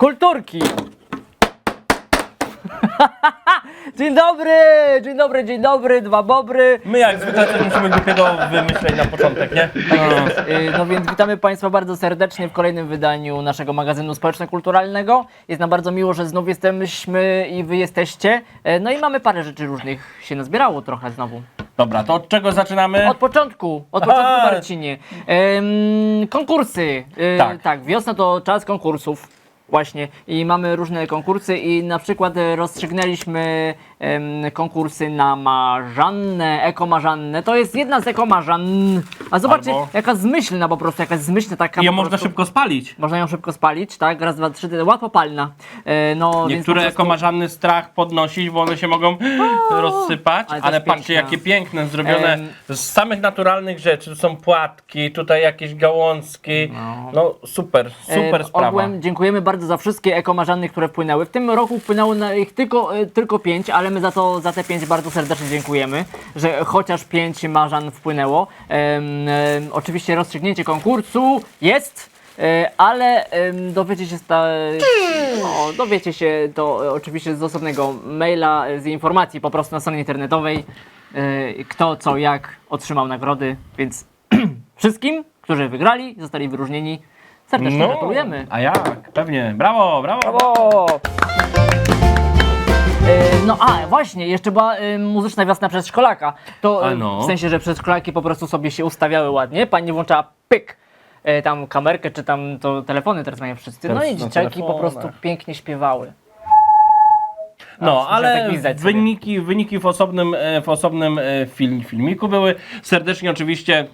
kulturki. dzień dobry, dzień dobry, dzień dobry, dwa bobry. My jak zwykle coś musimy głupiego wymyśleć na początek, nie? Yy, No więc witamy Państwa bardzo serdecznie w kolejnym wydaniu naszego magazynu społeczno-kulturalnego. Jest nam bardzo miło, że znów jesteśmy i Wy jesteście. Yy, No i mamy parę rzeczy różnych się nazbierało trochę znowu. Dobra, to od czego zaczynamy? Od początku, od początku. Marcinie. Em, konkursy. Yy, Tak. tak, wiosna to czas konkursów. Właśnie. I mamy różne konkursy i na przykład e, rozstrzygnęliśmy konkursy na marzannę, ekomarzannę. To jest jedna z ekomarzann. A zobaczcie, Albo- jaka zmyślna po prostu, jaka zmyślna taka I ją po można prostu. szybko spalić. Można ją szybko spalić, tak? Raz, dwa, trzy, łatwo palna. E, no, więc Niektóre po prostu- eko ma żadny strach podnosić, bo one się mogą rozsypać, ale ale, patrzcie piękna. jakie piękne, zrobione Em. z samych naturalnych rzeczy. Tu są płatki, tutaj jakieś gałązki. No, super, super E, sprawa. Ogółem dziękujemy bardzo za wszystkie ekomarzanny, które wpłynęły. W tym roku wpłynęło na ich tylko, e, tylko pięć, ale my za to za te pięć bardzo serdecznie dziękujemy, że chociaż pięć marzan wpłynęło. Oczywiście rozstrzygnięcie konkursu jest. e, Ale em, dowiecie się, sta, no, dowiecie się to e, oczywiście z osobnego maila, e, z informacji po prostu na stronie internetowej, kto, co, jak otrzymał nagrody, więc wszystkim, którzy wygrali, zostali wyróżnieni, serdecznie gratulujemy. a jak? Pewnie. Brawo, brawo. Brawo! E, No a właśnie, jeszcze była e, muzyczna wiosna przedszkolaka. To e, no. w sensie, że przedszkolaki po prostu sobie się ustawiały ładnie. Pani włączała pyk, e, tam kamerkę, czy tam to telefony teraz mają wszyscy. No Teraz i na dzieciaki po telefonach. prostu pięknie śpiewały. No, ale tak sobie. wyniki, wyniki w osobnym, e, w osobnym e, film, filmiku były. Serdecznie oczywiście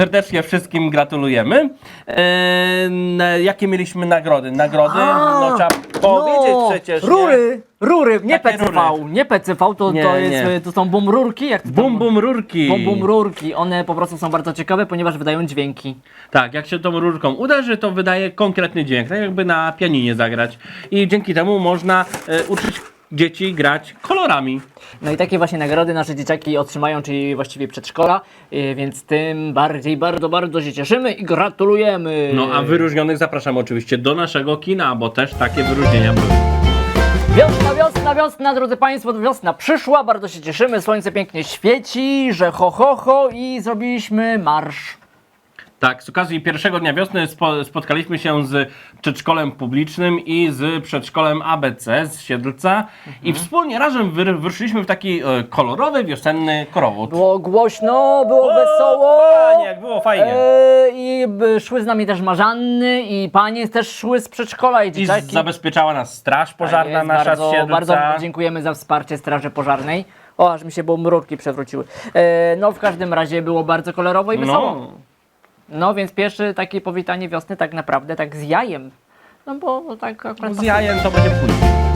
serdecznie wszystkim gratulujemy. E, jakie mieliśmy nagrody? Nagrody, no trzeba powiedzieć przecież. nie? Rury! Rury, nie Takie PCV, rury. nie PCV, to, Nie, to, jest, nie. to są bum rurki, jak Bum bum rurki. Bum bum rurki, one po prostu są bardzo ciekawe, ponieważ wydają dźwięki. Tak, jak się tą rurką uderzy, to wydaje konkretny dźwięk, tak jakby na pianinie zagrać. I dzięki temu można e, uczyć dzieci grać kolorami. No i takie właśnie nagrody nasze dzieciaki otrzymają, czyli właściwie przedszkola, yy, więc tym bardziej bardzo, bardzo się cieszymy i gratulujemy. No a wyróżnionych zapraszamy oczywiście do naszego kina, bo też takie wyróżnienia były. Wiosna, wiosna, wiosna, drodzy Państwo, wiosna przyszła, bardzo się cieszymy, słońce pięknie świeci, że ho, ho, ho i zrobiliśmy marsz. Tak, z okazji pierwszego dnia wiosny spo, spotkaliśmy się z przedszkolem publicznym i z przedszkolem ABC z Siedlca i wspólnie razem wy, wyruszyliśmy w taki e, kolorowy, wiosenny korowód. Było głośno, było wesoło. Panie, jak było fajnie. E, I by szły z nami też marzanny i panie też szły z przedszkola i I dzieciaki. zabezpieczała nas straż pożarna Tak nasza bardzo, z Siedlca. bardzo dziękujemy za wsparcie Straży Pożarnej. O, aż mi się mrówki przewróciły. E, no, w każdym razie było bardzo kolorowo i wesoło. no, No, więc pierwsze takie powitanie wiosny tak naprawdę tak z jajem. No bo tak akurat... z jajem to będzie później.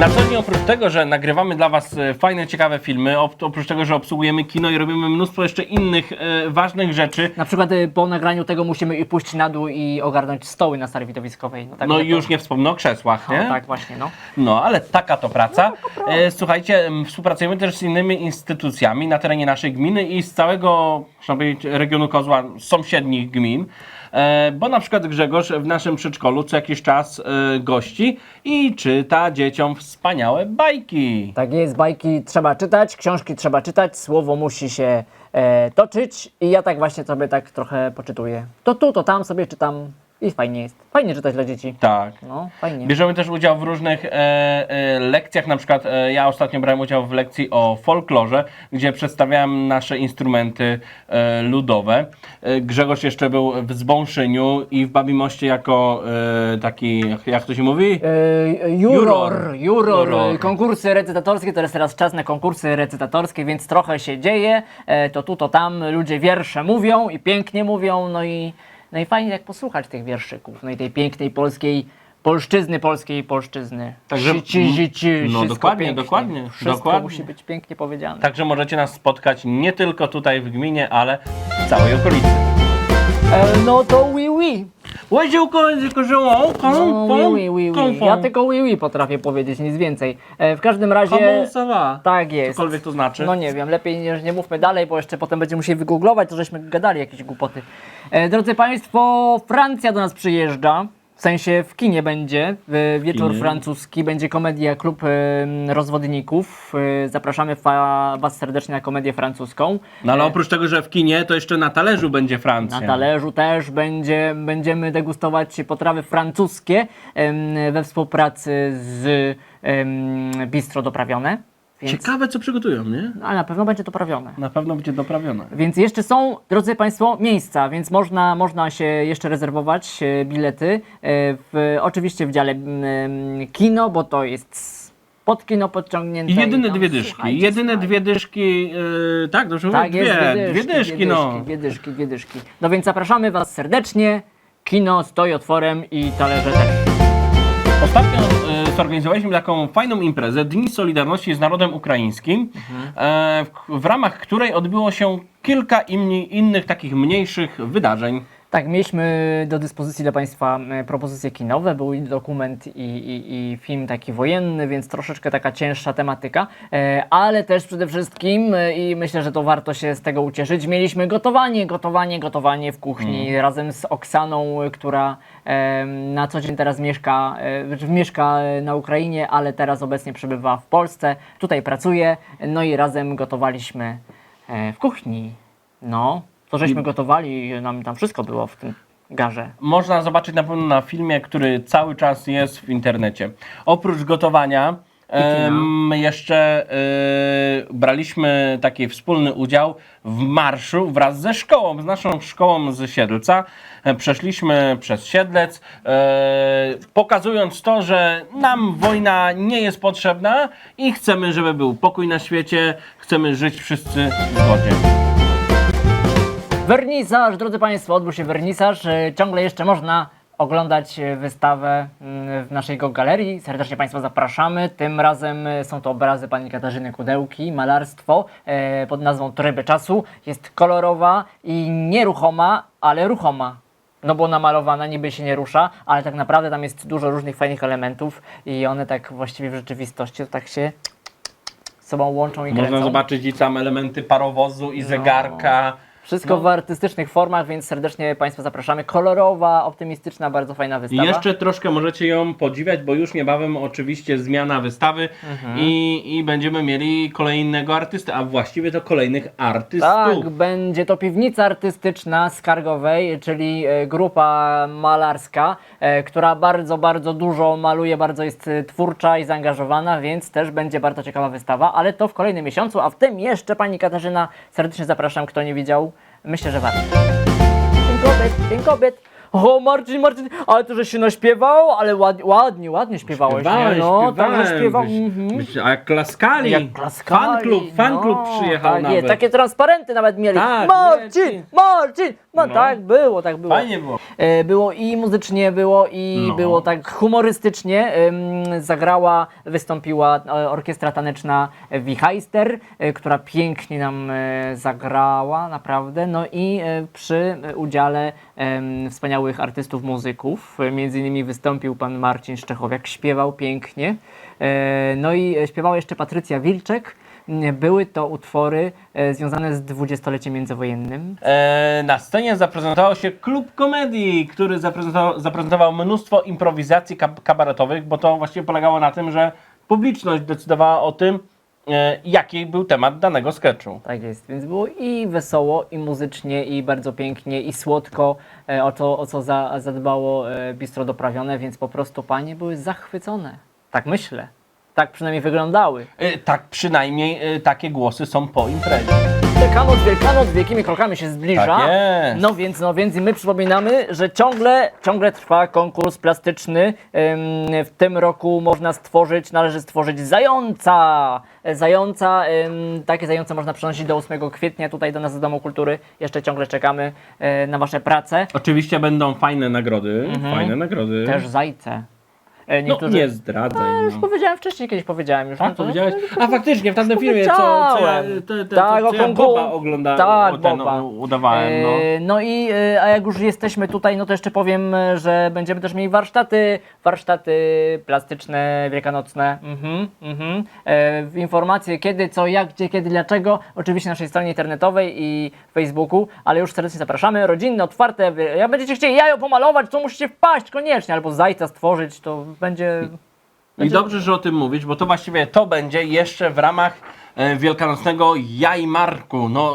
Na co dzień oprócz tego, że nagrywamy dla Was e, fajne, ciekawe filmy, op- oprócz tego, że obsługujemy kino i robimy mnóstwo jeszcze innych e, ważnych rzeczy, Na przykład e, po nagraniu tego musimy i pójść na dół i ogarnąć stoły na sali widowiskowej. No, tak, no i to- już nie wspomnę o krzesłach, nie? No, tak, właśnie, no. No, ale taka to praca. E, Słuchajcie, współpracujemy też z innymi instytucjami na terenie naszej gminy i z całego, można powiedzieć, regionu Kozła, sąsiednich gmin. E, Bo na przykład Grzegorz w naszym przedszkolu co jakiś czas e, gości i czyta dzieciom wspaniałe bajki. Tak jest, bajki trzeba czytać, książki trzeba czytać, słowo musi się e, toczyć i ja tak właśnie sobie tak trochę poczytuję. To tu, to tam sobie czytam i fajnie jest. Fajnie czytać dla dzieci. Tak. No, fajnie. Bierzemy też udział w różnych e, e, lekcjach, na przykład e, ja ostatnio brałem udział w lekcji o folklorze, gdzie przedstawiałem nasze instrumenty e, ludowe. E, Grzegorz jeszcze był w Zbąszyniu i w Babimoście jako e, taki, jak to się mówi? E, Juror, Juror. juror, Juror. konkursy recytatorskie, to jest teraz czas na konkursy recytatorskie, więc trochę się dzieje, e, to tu, to tam, ludzie wiersze mówią i pięknie mówią, no i, no i fajnie tak posłuchać tych wierszyków, no i tej pięknej polskiej, polszczyzny, polskiej polszczyzny. Także- Zici, zici, No, dokładnie, pięknie. dokładnie, Wszystko dokładnie. musi być pięknie powiedziane. Także możecie nas spotkać nie tylko tutaj w gminie, ale w całej okolicy. E, no to oui, oui. Łaziłko, kozioło, No, oui, oui, oui, oui. Ja tylko oui, oui potrafię powiedzieć, nic więcej. E, w każdym razie... Tak jest. Cokolwiek to znaczy. No nie wiem, lepiej nie, nie mówmy dalej, bo jeszcze potem będziemy musieli wygooglować, to żeśmy gadali jakieś głupoty. E, drodzy Państwo, Francja do nas przyjeżdża. W sensie w kinie będzie w wieczór kinie. francuski, będzie komedia Klub Rozwodników. E, Zapraszamy fa- Was serdecznie na komedię francuską. No ale E, oprócz tego, że w kinie, to jeszcze na talerzu będzie Francja. Na talerzu też będzie, będziemy degustować potrawy francuskie we współpracy z Bistro Doprawione. Więc, Ciekawe, co przygotują, nie? ale na pewno będzie doprawione. Na pewno będzie doprawione. Więc jeszcze są, drodzy Państwo, miejsca, więc można, można się jeszcze rezerwować e, bilety. e, W, oczywiście w dziale mm, kino, bo to jest pod kino podciągnięte. I jedyne tam, dwie dyszki. słuchajcie, Jedyne słuchajcie. dwie dyszki, yy, tak, dobrze Tak, mówię? jest Dwie, dwie dyszki, dwie dyszki, no. Dwie dyszki, dwie dyszki. No więc zapraszamy Was serdecznie. Kino stoi otworem i talerze też. Ostatnio e, zorganizowaliśmy taką fajną imprezę Dni Solidarności z Narodem Ukraińskim, e, w, w ramach której odbyło się kilka inni, innych takich mniejszych wydarzeń. Tak, mieliśmy do dyspozycji dla Państwa propozycje kinowe, był i dokument i, i, i film taki wojenny, więc troszeczkę taka cięższa tematyka, e, ale też przede wszystkim e, i myślę, że to warto się z tego ucieszyć, mieliśmy gotowanie, gotowanie, gotowanie w kuchni razem z Oksaną, która e, na co dzień teraz mieszka, znaczy mieszka na Ukrainie, ale teraz obecnie przebywa w Polsce, tutaj pracuje, no i razem gotowaliśmy w kuchni. No, to żeśmy gotowali, nam tam wszystko było w tym garze. Można zobaczyć na pewno na filmie, który cały czas jest w internecie. Oprócz gotowania, em, jeszcze e, braliśmy taki wspólny udział w marszu wraz ze szkołą, z naszą szkołą z Siedlca. E, Przeszliśmy przez Siedlec, e, pokazując to, że nam wojna nie jest potrzebna i chcemy, żeby był pokój na świecie, chcemy żyć wszyscy w zgodzie. Wernisaż, drodzy Państwo, odbył się wernisaż. E, Ciągle jeszcze można oglądać e, wystawę mm, w naszej go galerii. Serdecznie Państwa zapraszamy. Tym razem e, są to obrazy pani Katarzyny Kudełki, malarstwo pod nazwą Tryby Czasu. Jest kolorowa i nieruchoma, ale ruchoma. No bo namalowana niby się nie rusza, ale tak naprawdę tam jest dużo różnych fajnych elementów i one tak właściwie w rzeczywistości to tak się z sobą łączą i kręcą. Można zobaczyć i tam elementy parowozu i zegarka. Wszystko w artystycznych formach, więc serdecznie Państwa zapraszamy. Kolorowa, optymistyczna, bardzo fajna wystawa. jeszcze troszkę możecie ją podziwiać, bo już niebawem oczywiście zmiana wystawy Mhm. i, i będziemy mieli kolejnego artystę, a właściwie to kolejnych artystów. Tak, będzie to piwnica artystyczna Skargowej, czyli e, grupa malarska, e, która bardzo, bardzo dużo maluje, bardzo jest e, twórcza i zaangażowana, więc też będzie bardzo ciekawa wystawa, ale to w kolejnym miesiącu, a w tym jeszcze Pani Katarzyna serdecznie zapraszam, kto nie widział, myślę, że warto. Dzień kobiet, dzień kobiet. O, Marcin, Marcin, ale to, że się naśpiewał, ale ładnie, ładnie, ładnie śpiewałeś, Śpiewałeś, nie? No, tak, śpiewałem, że śpiewał. byś- mhm. byś- A jak klaskali, Jak klaskali, fan klub, fan klub no, przyjechał tak nawet. jest, Takie transparenty nawet mieli. Tak, Marcin. Marcin! No, No. tak było, tak było. Fajnie było. E, Było i muzycznie było i No. było tak humorystycznie. Ym, Zagrała, wystąpiła e, orkiestra taneczna Wichajster, e, która pięknie nam e, zagrała, naprawdę. No i e, przy e, udziale em, wspaniałych artystów, muzyków, między innymi wystąpił pan Marcin Szczechowiak, śpiewał pięknie. E, No i śpiewała jeszcze Patrycja Wilczek. Były to utwory e, związane z dwudziestoleciem międzywojennym. E, na scenie zaprezentował się klub komedii, który zaprezentował, zaprezentował mnóstwo improwizacji kab- kabaretowych, bo to właściwie polegało na tym, że publiczność decydowała o tym, jaki był temat danego sketchu. Tak jest, więc było i wesoło, i muzycznie, i bardzo pięknie, i słodko, e, o co, o co za, zadbało e, bistro doprawione, więc po prostu panie były zachwycone. Tak myślę. Tak przynajmniej wyglądały. E, tak przynajmniej e, takie głosy są po imprezie. Wielkanoc, Wielkanoc wielkimi krokami się zbliża. Tak jest. No więc, no więc i my przypominamy, że ciągle, ciągle trwa konkurs plastyczny. Ym, W tym roku można stworzyć, należy stworzyć zająca. Zająca, ym, takie zające można przenosić do 8 kwietnia tutaj do nas do Domu Kultury. Jeszcze ciągle czekamy e, na Wasze prace. Oczywiście będą fajne nagrody, fajne nagrody. Mhm. Też zajce. E, No Niektórzy... nie zdradzaj. Już No. powiedziałem wcześniej, kiedyś powiedziałem już. A, no to- powiedziałeś? A faktycznie, w tamtym filmie, co, co ja, te, te, Tak, co o ja konku- Boba oglądałem, Tak, ten, Boba. u- udawałem, no. E, No i e, a jak już jesteśmy tutaj, no to jeszcze powiem, że będziemy też mieli warsztaty, warsztaty plastyczne, wielkanocne. Mhm, mhm. E, Informacje kiedy, co, jak, gdzie, kiedy, dlaczego. Oczywiście na naszej stronie internetowej i Facebooku, ale już serdecznie zapraszamy. Rodzinne, otwarte. Jak będziecie chcieli jajo pomalować, to musicie wpaść koniecznie, albo zajca stworzyć, to będzie... I dobrze, że o tym mówisz, bo to właściwie to będzie jeszcze w ramach e, wielkanocnego jajmarku. No,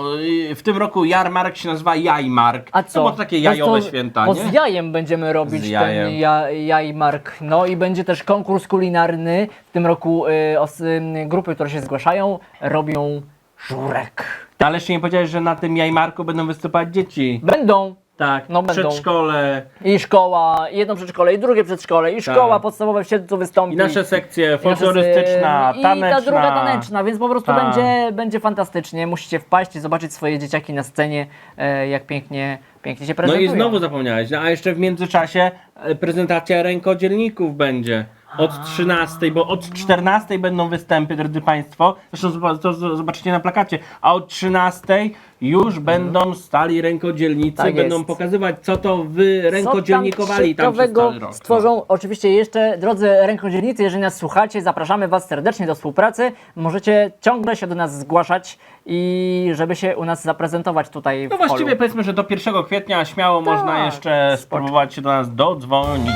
w tym roku jarmark się nazywa jajmark. A co? No, bo takie To jest jajowe to- święta, Bo nie? z jajem będziemy robić jajem. ten ja, jajmark. No i będzie też konkurs kulinarny. W tym roku y, os, y, grupy, które się zgłaszają, robią żurek. Ale jeszcze nie powiedziałeś, że na tym jajmarku będą występować dzieci. Będą Tak, No, będą. przedszkole i szkoła, i jedno przedszkole, i drugie przedszkole, i szkoła Tak. podstawowa w Siedlcu wystąpi. i nasze sekcje I nasze- folklorystyczna, I taneczna. ta druga taneczna, więc po prostu Tak. będzie, będzie fantastycznie. Musicie wpaść i zobaczyć swoje dzieciaki na scenie, e, jak pięknie, pięknie się No prezentują. i znowu zapomniałeś, no a jeszcze w międzyczasie e, prezentacja rękodzielników będzie. Od 13, bo od 14 będą występy, drodzy Państwo. Zresztą to zobaczycie na plakacie. A od 13 już będą stali rękodzielnicy, Tak będą pokazywać, co to wy rękodzielnikowali tam przez ciekawego cały rok. stworzą oczywiście jeszcze, drodzy rękodzielnicy, jeżeli nas słuchacie, zapraszamy Was serdecznie do współpracy. Możecie ciągle się do nas zgłaszać i żeby się u nas zaprezentować tutaj w No właściwie holu. powiedzmy, że do 1 kwietnia śmiało można jeszcze spróbować się do nas dodzwonić.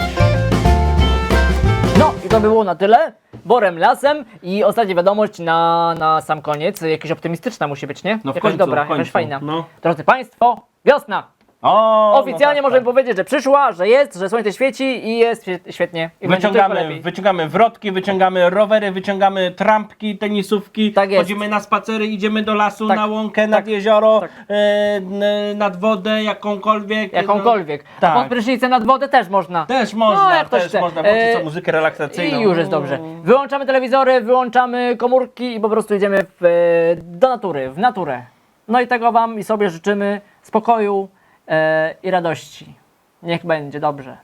No i to by było na tyle. Borem lasem i ostatnia wiadomość na, na sam koniec. Jakaś optymistyczna musi być, nie? No w jakaś końcu, dobra, w końcu, jakaś fajna. no. Drodzy Państwo, wiosna! O, Oficjalnie no tak, możemy tak. powiedzieć, że przyszła, że jest, że słońce świeci i jest świe- świetnie. I będzie tylko Wyciągamy, lepiej. wyciągamy wrotki, wyciągamy rowery, wyciągamy trampki, tenisówki, Tak jest. chodzimy na spacery, idziemy do lasu, Tak, na łąkę, nad tak, jezioro, tak. e, n, nad wodę, jakąkolwiek. Jakąkolwiek. No, A tak. pod prysznicem nad wodę też można. Też można, No, jak ktoś też chce. można włączyć E, muzykę relaksacyjną. I już jest dobrze. Wyłączamy telewizory, wyłączamy komórki i po prostu idziemy w, e, do natury, w naturę. No i tego Wam i sobie życzymy spokoju i radości. Niech będzie dobrze.